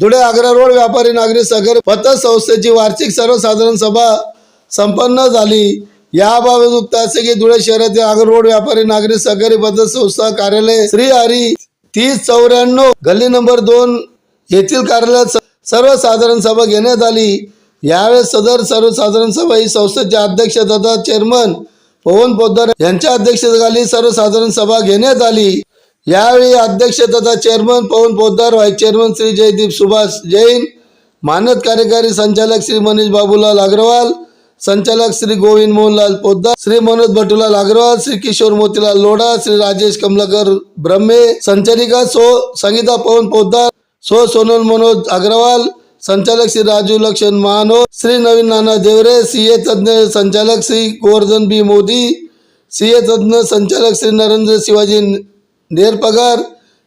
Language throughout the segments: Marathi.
धुळे आग्रा रोड व्यापारी नागरिक सहकारी पतसंस्थेची वार्षिक सर्वसाधारण सभा संपन्न झाली. याबाबत उक्त असे की धुळे शहरातील आग्रा रोड व्यापारी नागरिक सहकारी पतसंस्था कार्यालय श्री हरी तीस चौऱ्याण्णव गल्ली नंबर दोन येथील कार्यालयात सर्वसाधारण सभा घेण्यात आली. यावेळेस सदर सर्वसाधारण सभा ही संस्थेचे अध्यक्ष तथा चेअरमन पवन पोद्दार यांच्या अध्यक्षतेखाली सर्वसाधारण सभा घेण्यात आली. यावेळी अध्यक्ष तथा chairman Pawan Poddar vice chairman Shri Jaideep Subhash Jain मानद कार्यकारी संचालक श्री मनीष बाबूलाल अग्रवाल संचालक श्री गोविंद मोहनलाल पोद्दार श्री मनोज भटूलाल अग्रवाल श्री किशोर मोतीलाल लोढा श्री राजेश कमलाकर ब्रह्मे संचालिका सो संगीता पवन पोद्दार सो सोनल मनोज अग्रवाल संचालक श्री राजू लक्ष्मण महानो श्री नवीन नाना देवरे सीए तज्ञ संचालक श्री गोवर्धन बी मोदी सीए तज्ञ संचालक श्री नरेंद्र शिवाजी नेरपगार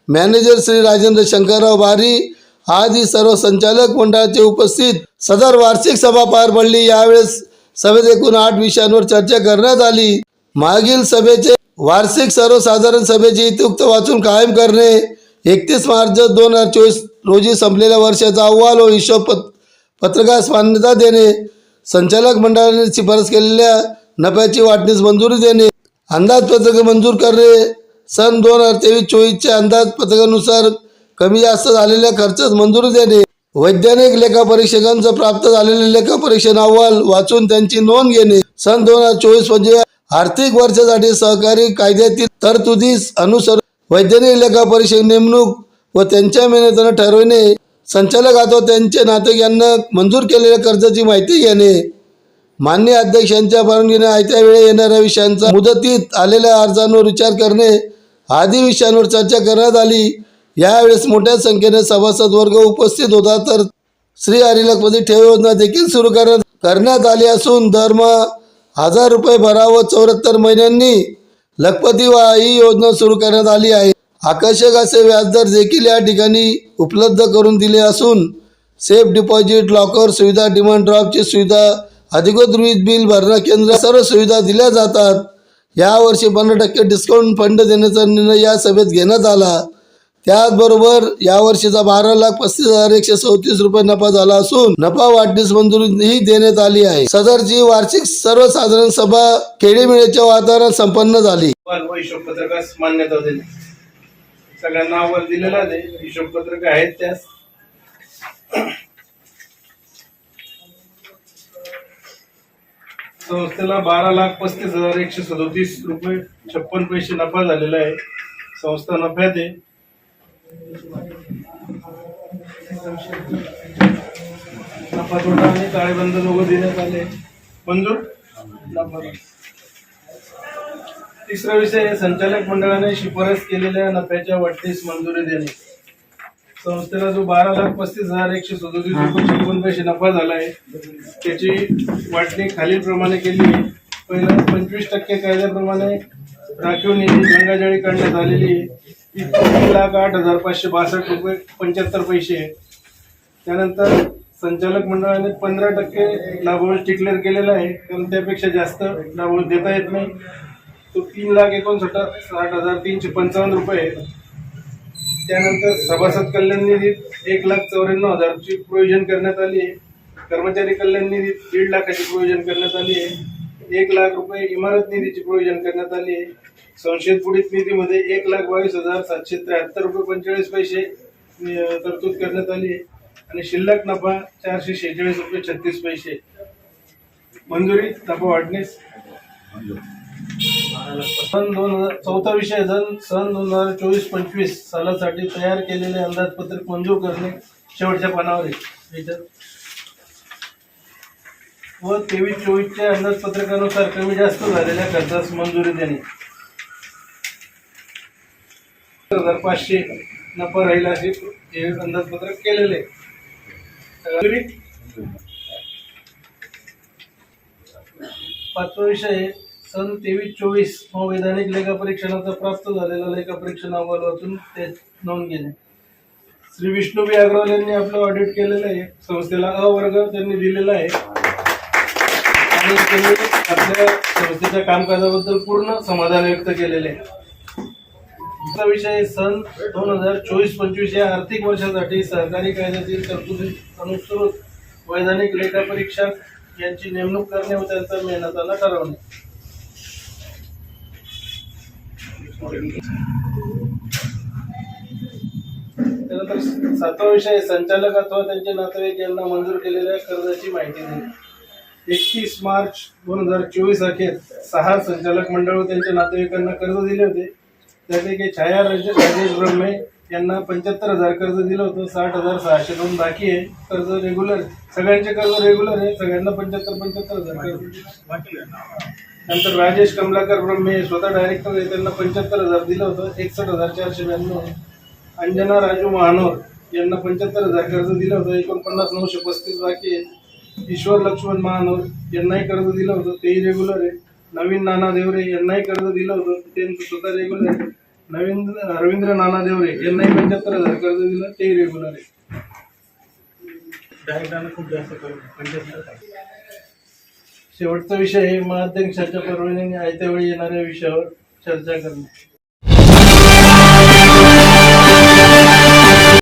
मॅनेजर श्री राजेंद्र शंकरराव बारी आदी सर्व संचालक मंडळाचे उपस्थित सदर वार्षिक सभा पार पडली. यावेळेस सभेत एकूण आठ विषयांवर चर्चा करण्यात आली. मागील सभेचे वार्षिक सर्वसाधारण सभेचे इतिउक्त वाचून कायम करणे. एकतीस मार्च दोन हजार चोवीस रोजी संपलेल्या वर्षाचा अहवाल व हिशोब पत पत्रकास मान्यता देणे. संचालक मंडळाने शिफारस केलेल्या नफ्याची वाटणीस मंजुरी देणे. अंदाजपत्रक मंजूर करणे. सन दोन हजार तेवीस चोवीसच्या अंदाजपत्रकानुसार कमी जास्त झालेल्या खर्चास मंजुरी देणे वैज्ञानिक लेखापरीक्षकांचं प्राप्त झालेले लेखापरीक्षण अहवाल वाचून त्यांची नोंद घेणे. सन दोन हजार चोवीस म्हणजे आर्थिक वर्षासाठी सहकारी कायद्यातील तरतुदीस अनुसर वैज्ञानिक लेखापरीक्षक नेमणूक व त्यांच्या मेहनतीनं ठरविणे. संचालक अथवा त्यांचे नातेक यांना मंजूर केलेल्या कर्जाची माहिती घेणे. मान्य अध्यक्षांच्या परवानगीने आयत्या वेळी येणाऱ्या विषयांचा मुदतीत आलेल्या अर्जांवर विचार करणे. आदी विषयांवर चर्चा करण्यात आली. यावेळेस मोठ्या संख्येने सभासद वर्ग उपस्थित होता. तर श्री हरिलकमध्ये ठेव योजना देखील सुरू करण्यात करण्यात आली असून धर्म हजार रुपये भरावं चौऱ्याहत्तर महिन्यांनी लखपती वा ही योजना सुरू करण्यात आली आहे. आकर्षक असे व्याजदर देखील या ठिकाणी उपलब्ध करून दिले असून सेफ डिपॉझिट लॉकर सुविधा डिमांड ड्राफ्टची सुविधा अधिकृत वीज बिल भरणा केंद्र सर्व सुविधा दिल्या जातात. यावर्षी पंधरा टक्के डिस्काउंट फंड देण्याचा निर्णय या सभेत घेण्यात आला. त्याचबरोबर यावर्षीचा बारा लाख पस्तीस हजार एकशे चौतीस रुपये नफा झाला असून नफा वाढीस मंजुरीही देण्यात आली आहे. सदरची वार्षिक सर्वसाधारण सभा खेडेमेळ्याच्या वातावरणात संपन्न झाली. हिशोब मान्यता दिली. सगळ्यांना दिलेला हिशोब पत्रक आहेत त्यास संस्थेला बारा लाख पस्तीस हजार एकशे सदोतीस रुपये छप्पन पैसे नफा झालेला आहे. संस्था नफ्यात आहे. नफा तोटा आणि ताळेबंद लोक देण्यात आले. मंजूर तिसरा विषय संचालक मंडळाने शिफारस केलेल्या नफ्याच्या वाटणीस मंजुरी देणे. संस्थेला जो बारा लाख पस्तीस हजार एकशे सदोतीस रुपये छप्पन पैसे नफा झाला आहे त्याची वाटणी खालील प्रमाणे केली आहे. पहिला पंचवीस टक्के कायद्याप्रमाणे राखीव निधी गंगाजळी काढण्यात आलेली आहे. ती तीन लाख आठ हजार पाचशे बासष्ट रुपये पंच्याहत्तर पैसे आहे. त्यानंतर संचालक मंडळाने पंधरा टक्के लाभांश डिक्लेअर केलेला आहे. कारण त्यापेक्षा जास्त लाभांश देता येत नाही. तो तीन लाख एकोणसाठ साठ हजार तीनशे पंचावन्न रुपये आहे. त्यानंतर सभासद कल्याण निधीत एक लाख चौऱ्याण्णव हजारची प्रयोजन करण्यात आली आहे. कर्मचारी कल्याण निधीत दीड लाखाची प्रयोजन करण्यात आली आहे. एक लाख रुपये इमारत निधीची प्रयोजन करण्यात आली आहे. संशयित बुडीत निधीमध्ये एक लाख बावीस हजार सातशे त्र्याहत्तर रुपये पंचेचाळीस पैसे तरतूद करण्यात आली आहे. आणि शिल्लक नफा चारशे शेहेचाळीस रुपये छत्तीस पैसे. मंजुरी नफा वाढणीस सन दोन हजार चौथा विषय सन सन दोन हजार चोवीस पंचवीस सालासाठी तयार केलेले अंदाजपत्रक मंजूर करणे शेवटच्या पानावर आहे. व तेवीस चोवीसच्या अंदाजपत्रकानुसार कमी जास्त झालेल्या खर्चास मंजुरी देणे. हजार पाचशे नफा राहील असे हे अंदाजपत्रक केलेले पाचवा विषय सन तेवीस चोवीस संवैधानिक लेखापरीक्षणाचा प्राप्त झालेला लेखापरीक्षण अहवाल वाचून ते नोंद केले. श्री विष्णू बी अग्रवाल यांनी आपलं ऑडिट केलेलं आहे. संस्थेला अ वर्ग त्यांनी दिलेला आहे. आणि त्यांनी आपल्या संस्थेच्या कामकाजाबद्दल पूर्ण समाधान व्यक्त केलेले आहे. विषय सन दोन हजार चोवीस पंचवीस या आर्थिक वर्षासाठी सहकारी कायद्यातील तरतुदी अनुसरून वैधानिक लेखा परीक्षक यांची नेमणूक करणे व त्यांचा मेहनताला ठरवणे. त्यानंतर सातवा विषय संचालक अथवा त्यांचे नातेवाईक यांना मंजूर केलेल्या कर्जाची माहिती दिली एकतीस मार्च दोन हजार चोवीस अखेर सहा संचालक मंडळ व त्यांच्या नातेवाईकांना कर्ज दिले होते. त्यापैकी छाया राजेश ब्रह्मे यांना पंच्याहत्तर हजार कर्ज दिलं होतं साठ हजार सहाशे दोन बाकी आहे. कर्ज रेग्युलर सगळ्यांचे कर्ज रेग्युलर आहे सगळ्यांना पंच्याहत्तर पंच्याहत्तर हजार कर्ज. नंतर राजेश कमलाकर ब्रह्मे स्वतः डायरेक्टर आहे. त्यांना पंच्याहत्तर हजार दिलं होतं. एकसष्ट हजार चारशे ब्याण्णव. अंजना राजू महानोर यांना पंच्याहत्तर हजार कर्ज दिलं होतं. एकोणपन्नास नऊशे पस्तीस बाकी आहे ईश्वर लक्ष्मण महानोर यांनाही कर्ज दिलं होतं. तेही रेग्युलर आहे नवीन नाना देवरे यांनाही कर्ज दिलं होतं. त्यांचं स्वतः रेग्युलर आहे. नवीन रवींद्र नाना देवरे यांनाही पंच्याहत्तर हजार कर्ज दिलं. तेही रेग्युलर आहे शेवटचा विषय हे महाध्यक्षाच्या परवानगीने आयत्या वेळी येणाऱ्या विषयावर चर्चा करणे.